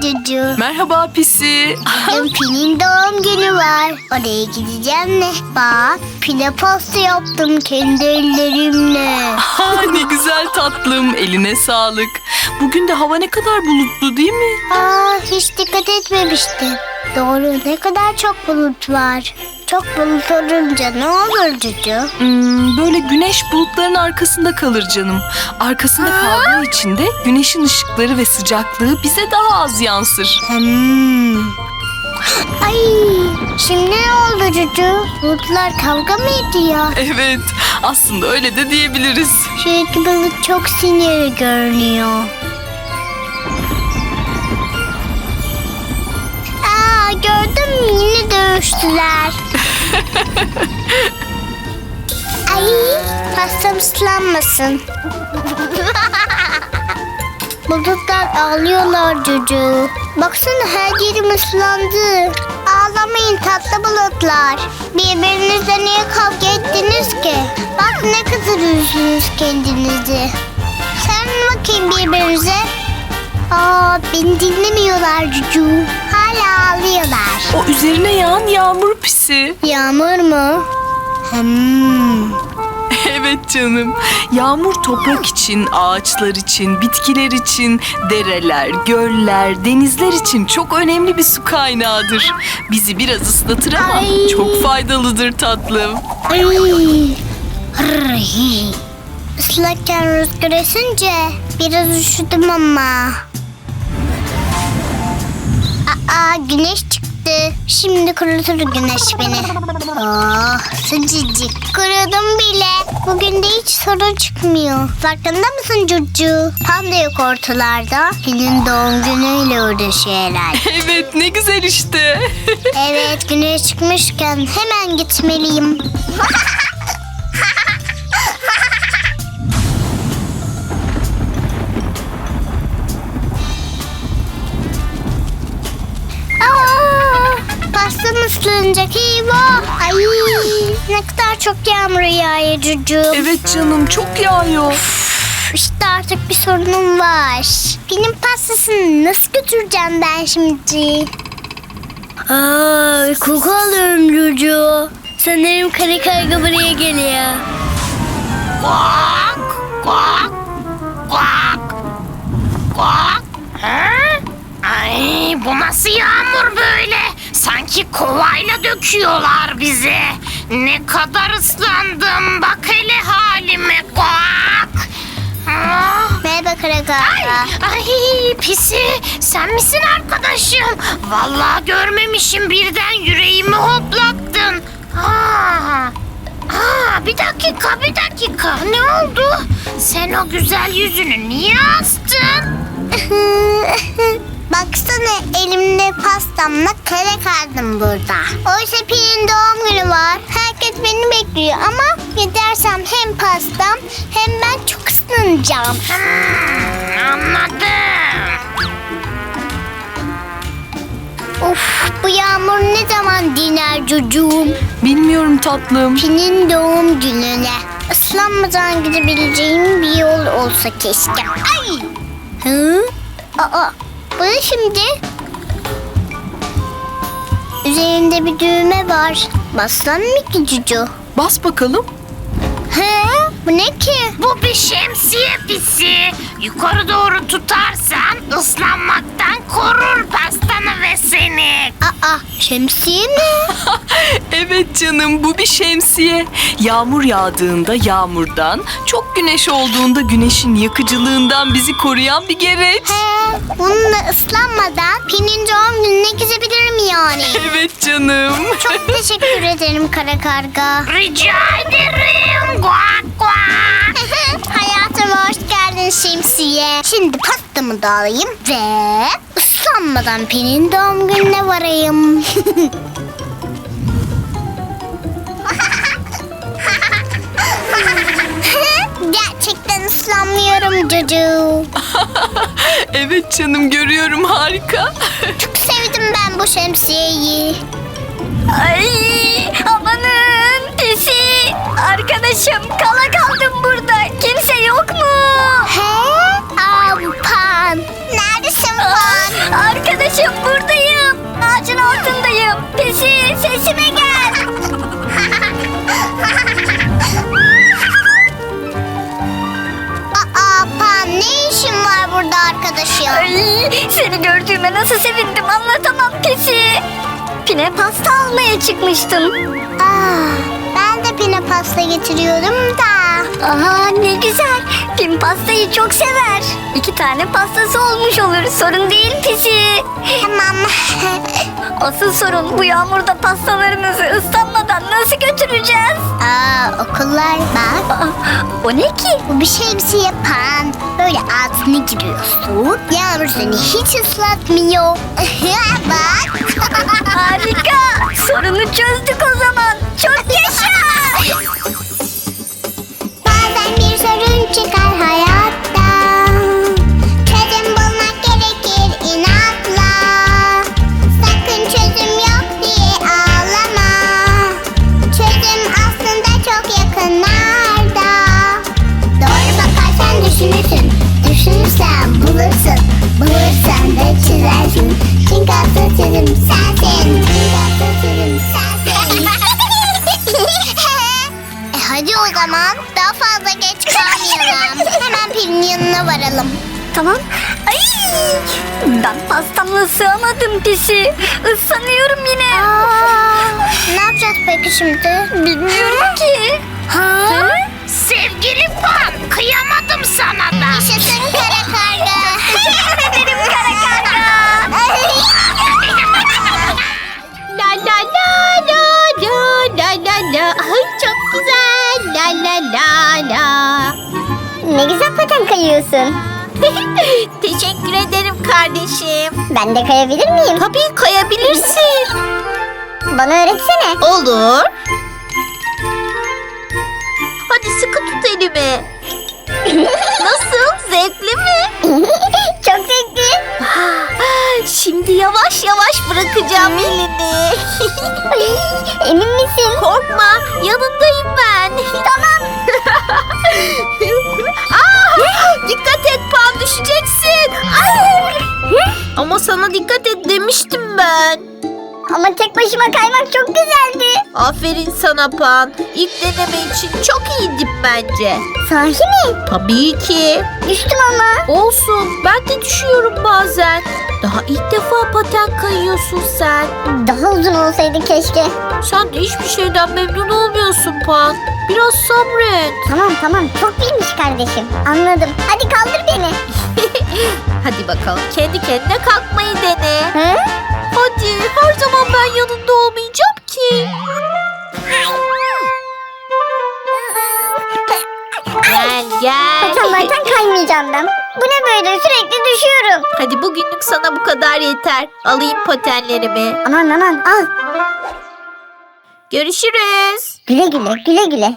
Cucu. Merhaba pisi. Bugün Pin'in doğum günü var. Oraya gideceğim mi? Bak pide pasta yaptım kendi ellerimle. Ne güzel tatlım. Eline sağlık. Bugün de hava ne kadar bulutlu değil mi? Aa hiç dikkat etmemiştim. Doğru ne kadar çok bulut var. Çok bulut olunca ne olur Cucu? Hmm, böyle güneş bulutların arkasında kalır canım. Arkasında kaldığı için de güneşin ışıkları ve sıcaklığı bize daha az yansır. Hmm. Ay şimdi ne oldu Cucu? Bulutlar kavga mı ediyor? Evet, aslında öyle de diyebiliriz. İki bulut çok sinirli görünüyor. Aa gördün mü yine dövüştüler. Ay pastam ıslanmasın. Bulutlar ağlıyorlar Cucu. Baksana her yerim ıslandı. Ağlamayın tatlı bulutlar. Birbirinizle niye kavga ettiniz ki? Bak ne kadar üzdünüz kendinizi. Sen bakayım birbirinize. Aa beni dinlemiyorlar Cucu. Hala ağlıyorlar. O üzerine yağan yağmur pisi. Yağmur mu? Hmm. Evet canım. Yağmur toprak için, ağaçlar için, bitkiler için, dereler, göller, denizler için çok önemli bir su kaynağıdır. Bizi biraz ıslatır ama Ay. çok faydalıdır tatlım. Ay. Islakken rüzgar esince biraz üşüdüm ama. Aa güneş çıktı. Şimdi kurutur güneş beni. Oh sıcacık. Kurudum bile. Bugün de hiç sorun çıkmıyor. Farkında mısın Cucu? Panda yok ortalarda. Senin doğum günüyle uğraşıyor herhalde. Evet ne güzel işte. Evet güneş çıkmışken hemen gitmeliyim. ıslanacak eyvah. Ay ne kadar çok yağmur yağıyor Cucu. evet canım çok yağıyor. İşte artık bir sorunum var. Benim pastasını nasıl götüreceğim ben şimdi? Aa, koku alıyorum Cucu. Sanırım kare karga buraya geliyor. Ay bu nasıl yağmur böyle? Sanki kovayla döküyorlar bizi. Ne kadar ıslandım. Bak hele halime. Kuak. Ah, Merhaba kare Ay, ay pisi sen misin arkadaşım? Vallahi görmemişim birden yüreğimi hoplattın. Aa, aa, bir dakika bir dakika ne oldu? Sen o güzel yüzünü niye astın? Baksana elimde pastamla kare kardım burada. Oysa Pi'nin doğum günü var. Herkes beni bekliyor ama gidersem hem pastam hem ben çok ıslanacağım. Hmm, anladım. Of bu yağmur ne zaman diner çocuğum? Bilmiyorum tatlım. Pi'nin doğum gününe. Islanmadan gidebileceğim bir yol olsa keşke. Ay! Hı? Aa, bu ne şimdi? Üzerinde bir düğme var. Bassan mı ki Cucu? Bas bakalım. He? Bu ne ki? Bu bir şemsiye pisi. Yukarı doğru tutarsan ıslanmaktan Aa, şemsiye mi? Evet canım bu bir şemsiye. Yağmur yağdığında yağmurdan, çok güneş olduğunda güneşin yakıcılığından bizi koruyan bir gereç. He, bununla ıslanmadan Pi'nin doğum gününe gidebilirim yani. Evet canım. Çok teşekkür ederim kara karga. Rica ederim. Guak guak. Hayatıma hoş geldin şemsiye. Şimdi pastamı da alayım ve ıslanmadan Pi'nin doğum gününe varayım. Gerçekten ıslanmıyorum Cucu. Evet canım görüyorum harika. Çok sevdim ben bu şemsiyeyi. Ay amanın pisi. Arkadaşım kala kaldım Arkadaşım buradayım. Ağacın altındayım. Pisi sesime gel. Aa Pan ne işin var burada arkadaşım? Ay, seni gördüğüme nasıl sevindim anlatamam Pisi. Pine pasta almaya çıkmıştım. Aa, ben de pasta getiriyorum da. Aha ne güzel. Pin pastayı çok sever. İki tane pastası olmuş olur. Sorun değil Pisi. Tamam. Asıl sorun bu yağmurda pastalarımızı ıslanmadan nasıl götüreceğiz? Aa, okullar bak. Aa, o ne ki? Bu bir şemsiye Pan. Böyle altına giriyorsun. Yağmur seni hiç ıslatmıyor. bak. Harika. Sorunu çözdük o zaman. Çok yaşa. Bazen bir sorun çıkar hayatta. Zaman daha fazla geç kalmayalım. Hemen Pil'in yanına varalım. Tamam. Ay, ben pastamla sığamadım pisi. Islanıyorum yine. ne yapacağız peki şimdi? Bilmiyorum ki. Kayıyorsun. Teşekkür ederim kardeşim. Ben de kayabilir miyim? Tabii kayabilirsin. Bana öğretsene. Olur. Hadi sıkı tut elimi. Nasıl? Zevkli mi? Çok zevkli. Şimdi yavaş yavaş bırakacağım elini. Emin misin? Korkma, yanındayım ben. Tamam. Dikkat et Pan düşeceksin. Ama sana dikkat et demiştim ben. Ama tek başıma kaymak çok güzeldi. Aferin sana Pan. İlk deneme için çok iyiydin bence. Sahi mi? Tabii ki. Düştüm ama. Olsun. Ben de düşüyorum bazen. Daha ilk defa paten kayıyorsun sen. Daha uzun olsaydı keşke. Sen de hiçbir şeyden memnun olmuyorsun Pan. Biraz sabret. Tamam tamam çok bilmiş kardeşim. Anladım. Hadi kaldır beni. Hadi bakalım kendi kendine kalkmayı dene. Hı? Hadi her zaman ben yanında olmayacağım ki. Gel gel. Paten kaymayacağım ben. Bu ne böyle sürekli düşüyorum. Hadi bugünlük sana bu kadar yeter. Alayım patenlerimi. Aman aman al. Görüşürüz. Güle güle güle güle.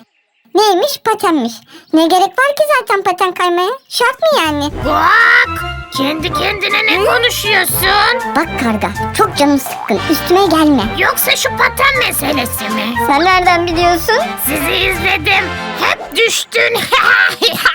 Neymiş patenmiş. Ne gerek var ki zaten paten kaymaya? Şart mı yani? Guak! Kendi kendine ne konuşuyorsun? Bak karga çok canım sıkkın üstüme gelme. Yoksa şu paten meselesi mi? Sen nereden biliyorsun? Sizi izledim. Hep düştün.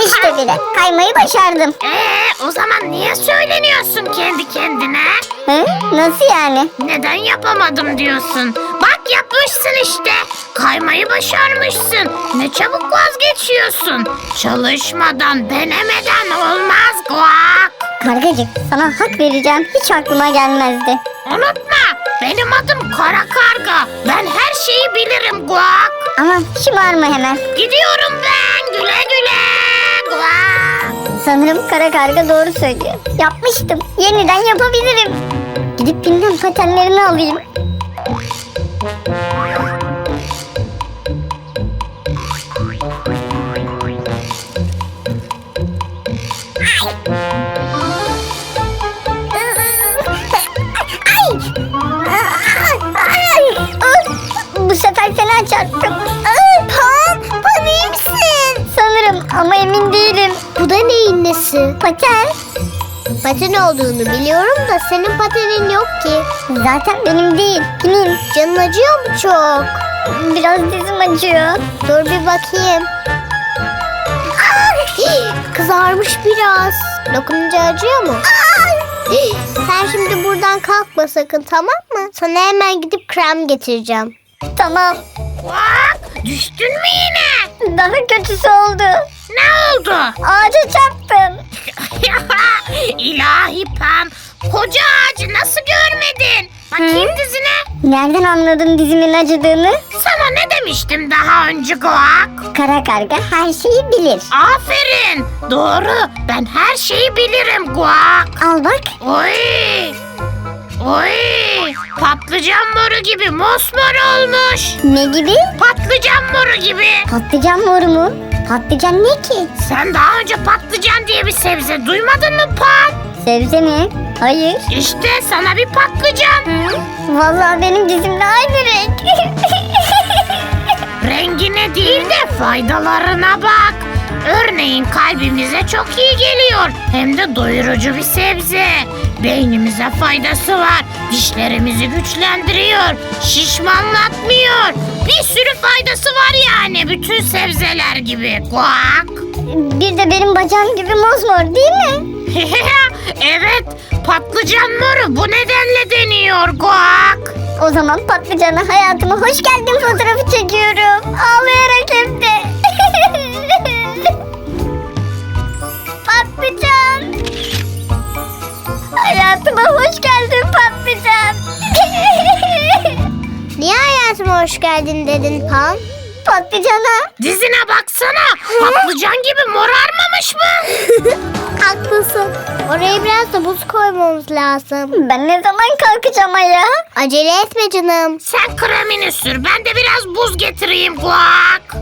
İşte bile kaymayı başardım. Ee, o zaman niye söyleniyorsun kendi kendine? Hı? Nasıl yani? Neden yapamadım diyorsun? Bak yapmışsın işte. Kaymayı başarmışsın. Ne çabuk vazgeçiyorsun. Çalışmadan, denemeden olmaz Guak. Kargacık sana hak vereceğim hiç aklıma gelmezdi. Unutma, benim adım Kara Karga. Ben her şeyi bilirim Guak. Aman şımarma hemen. Gidiyorum ben. Güle güle. Guak. Sanırım kara karga doğru söylüyor. Yapmıştım. Yeniden yapabilirim. Gidip pinden patenlerini alayım. Paten olduğunu biliyorum da senin patenin yok ki. Zaten benim değil, kimin? Canın acıyor mu çok? Biraz dizim acıyor. Dur bir bakayım. Ay, Kızarmış biraz. Dokununca acıyor mu? Sen şimdi buradan kalkma sakın tamam mı? Sana hemen gidip krem getireceğim. Tamam. Düştün mü yine? Daha kötüsü oldu. Ne oldu? Ağaca çarptım. İlahi Pan. Koca ağacı nasıl görmedin? Bakayım dizine. Nereden anladın dizimin acıdığını? Sana ne demiştim daha önce Goak? Kara karga her şeyi bilir. Aferin. Doğru. Ben her şeyi bilirim Goak. Al bak. Oy. Oy. Patlıcan moru gibi mosmor olmuş. Ne gibi? Patlıcan moru gibi. Patlıcan moru mu? Patlıcan ne ki? Sen daha önce patlıcan diye bir sebze duymadın mı Pan? Sebze mi? Hayır. İşte sana bir patlıcan. Vallahi benim dizimle aynı renk. Rengine değil de faydalarına bak. Örneğin kalbimize çok iyi geliyor. Hem de doyurucu bir sebze. Beynimize faydası var. Dişlerimizi güçlendiriyor. Şişmanlatmıyor. Bir sürü faydası var yani bütün sebzeler gibi. Guak. Bir de benim bacağım gibi mosmor değil mi? evet patlıcan moru bu nedenle deniyor Guak. O zaman patlıcana hayatıma hoş geldin fotoğrafı çekiyorum. Ağlayarak hem de. patlıcan. Hayatıma hoş geldin patlıcan. Niye hayatıma hoş geldin dedin Pan? Patlıcana. Dizine baksana. Patlıcan gibi morarmamış mı? Haklısın. Oraya biraz da buz koymamız lazım. Ben ne zaman kalkacağım ayağa? Acele etme canım. Sen kremini sür. Ben de biraz buz getireyim Guak.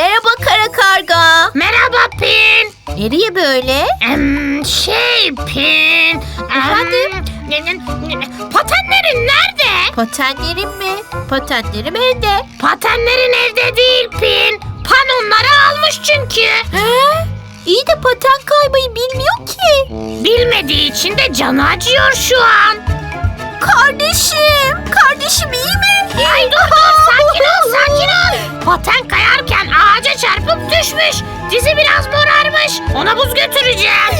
Merhaba kara karga. Merhaba Pin. Nereye böyle? Em, şey Pin. Efendim? Patenlerin nerede? Patenlerim mi? Patenlerim evde. Patenlerin evde değil Pin. Pan onları almış çünkü. He? İyi de paten kaymayı bilmiyor ki. Bilmediği için de canı acıyor şu an. Kardeşim, kardeşim iyi mi? Ay dur dur sakin ol sakin ol. Paten kayarken ağaca çarpıp düşmüş. Dizi biraz morarmış. Ona buz götüreceğim.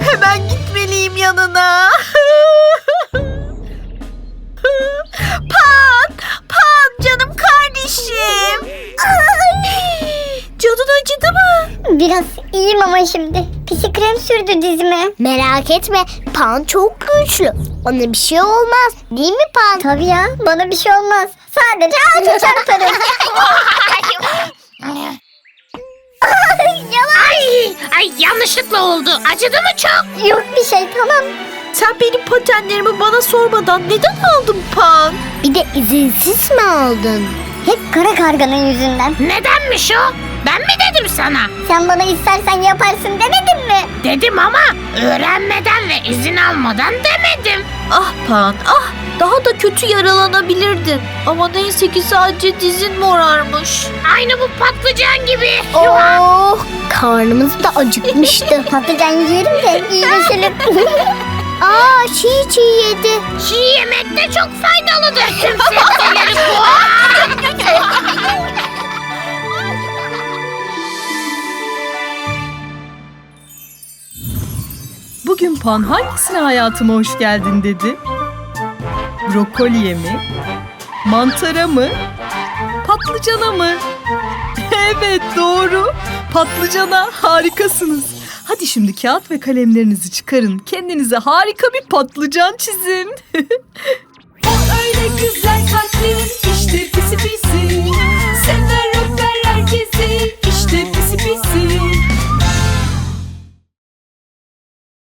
Hemen gitmeliyim yanına. Pan, Pan canım kardeşim. Canın acıdı mı? Biraz iyiyim ama şimdi. Pisi krem sürdü dizime. Merak etme. Pan çok güçlü. Ona bir şey olmaz. Değil mi Pan? Tabii ya bana bir şey olmaz. Sadece ağaca çarparım. Ay, ay yanlışlıkla oldu. Acıdı mı çok? Yok bir şey tamam. Sen benim patenlerimi bana sormadan neden aldın Pan? Bir de izinsiz mi aldın? Hep kara karganın yüzünden. Nedenmiş o? Ben mi dedim sana? Sen bana istersen yaparsın demedin mi? Dedim ama öğrenmeden ve izin almadan demedim. Ah Pan, ah daha da kötü yaralanabilirdin. Ama neyse ki sadece dizin morarmış. Aynı bu patlıcan gibi. Oh, karnımız da acıkmıştı. Patlıcan yiyelim de iyileşelim. Aa, çiğ çiğ yedi. Çiğ yemek de çok faydalıdır tüm sebzeleri bu. Bugün Pan hangisine hayatıma hoş geldin dedi? Brokoliye mi? Mantara mı? Patlıcana mı? Evet doğru. Patlıcana harikasınız. Hadi şimdi kağıt ve kalemlerinizi çıkarın. Kendinize harika bir patlıcan çizin. o öyle güzel kalpli işte pisi pisi. Sever öper herkesi işte pisi pisi.